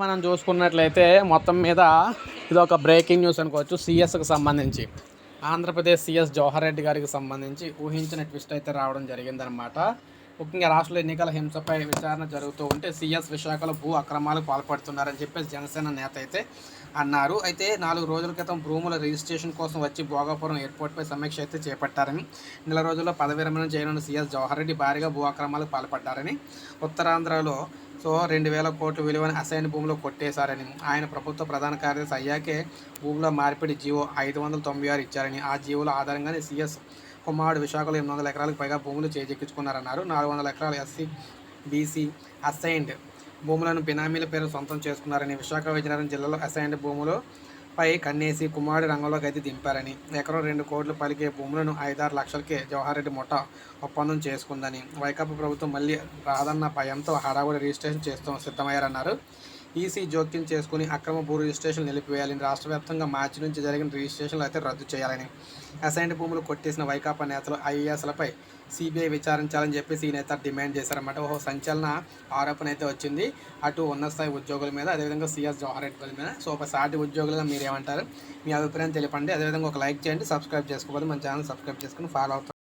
మనం చూసుకున్నట్లయితే మొత్తం మీద ఇది ఒక బ్రేకింగ్ న్యూస్ అనుకోవచ్చు సిఎస్కి సంబంధించి. ఆంధ్రప్రదేశ్ సిఎస్ జవహర్ రెడ్డి గారికి సంబంధించి ఊహించిన ట్విస్ట్ అయితే రావడం జరిగిందనమాట ముఖ్యంగా రాష్ట్ర ఎన్నికల హింసపై విచారణ జరుగుతూ ఉంటే సిఎస్ విశాఖలో భూ అక్రమాలకు పాల్పడుతున్నారని చెప్పేసి జనసేన నేత అయితే అన్నారు. అయితే నాలుగు రోజుల క్రితం భూముల రిజిస్ట్రేషన్ కోసం వచ్చి భోగాపురం ఎయిర్పోర్ట్పై సమీక్ష అయితే చేపట్టారని నెల రోజుల్లో పదవి విరమణ చేయనున్న సీఎస్ జవహర్ రెడ్డి భారీగా భూ అక్రమాలకు పాల్పడ్డారని ఉత్తరాంధ్రలో సో రెండు వేల కోట్ల విలువైన అసైన్ భూములు కొట్టేశారని ఆయన ప్రభుత్వ ప్రధాన కార్యదర్శి అయ్యాకే భూముల మార్పిడి జీవో ఐదు వందల తొంభై ఆరు ఇచ్చారని. ఆ జీవోల ఆధారంగానే సీఎస్ కుమారుడు విశాఖలో ఎనిమిది వందల ఎకరాలకు పైగా భూములు చేజెక్కించుకున్నారన్నారు. నాలుగు వందల ఎకరాలు ఎస్సీ బీసీ అసైన్డ్ భూములను బినామీల పేరు సొంతం చేసుకున్నారని విశాఖ విజయనగరం జిల్లాలో అసైన్డ్ భూములు పై కన్నేసి కుమారుడి రంగంలోకి అయితే దింపారని. ఎకరం రెండు కోట్లు పలికే భూములను ఐదారు లక్షలకే జవహర్ రెడ్డి ముఠ ఒప్పందం చేసుకుందని. వైకాపా ప్రభుత్వం మళ్ళీ రాదన్న భయంతో హడావుడి రిజిస్ట్రేషన్ చేస్తూ సిద్ధమయ్యారన్నారు. ఈసీ జోక్యం చేసుకుని అక్రమ భూ రిజిస్ట్రేషన్ నిలిపివేయాలని రాష్ట్ర వ్యాప్తంగా మార్చి నుంచి జరిగిన రిజిస్ట్రేషన్లు అయితే రద్దు చేయాలని అసైన్డ్ భూములు కొట్టేసిన వైకాపా నేతలు ఐఏఎస్లపై సిబిఐ విచారించాలని చెప్పేసి ఈ నేత డిమాండ్ చేశారన్నమాట. ఓ సంచలన ఆరోపణ అయితే వచ్చింది. అటు ఉన్నత స్థాయి ఉద్యోగుల మీద అదేవిధంగా సిఎస్ జవహర్ రెడ్డి మీద. సో ఒక సాటి ఉద్యోగులుగా మీరు ఏమంటారు మీ అభిప్రాయం తెలిపండి. అదేవిధంగా ఒక లైక్ చేయండి సబ్స్క్రైబ్ చేసుకోవాలి మన ఛానల్ సబ్స్క్రైబ్ చేసుకుని ఫాలో అవుతారు.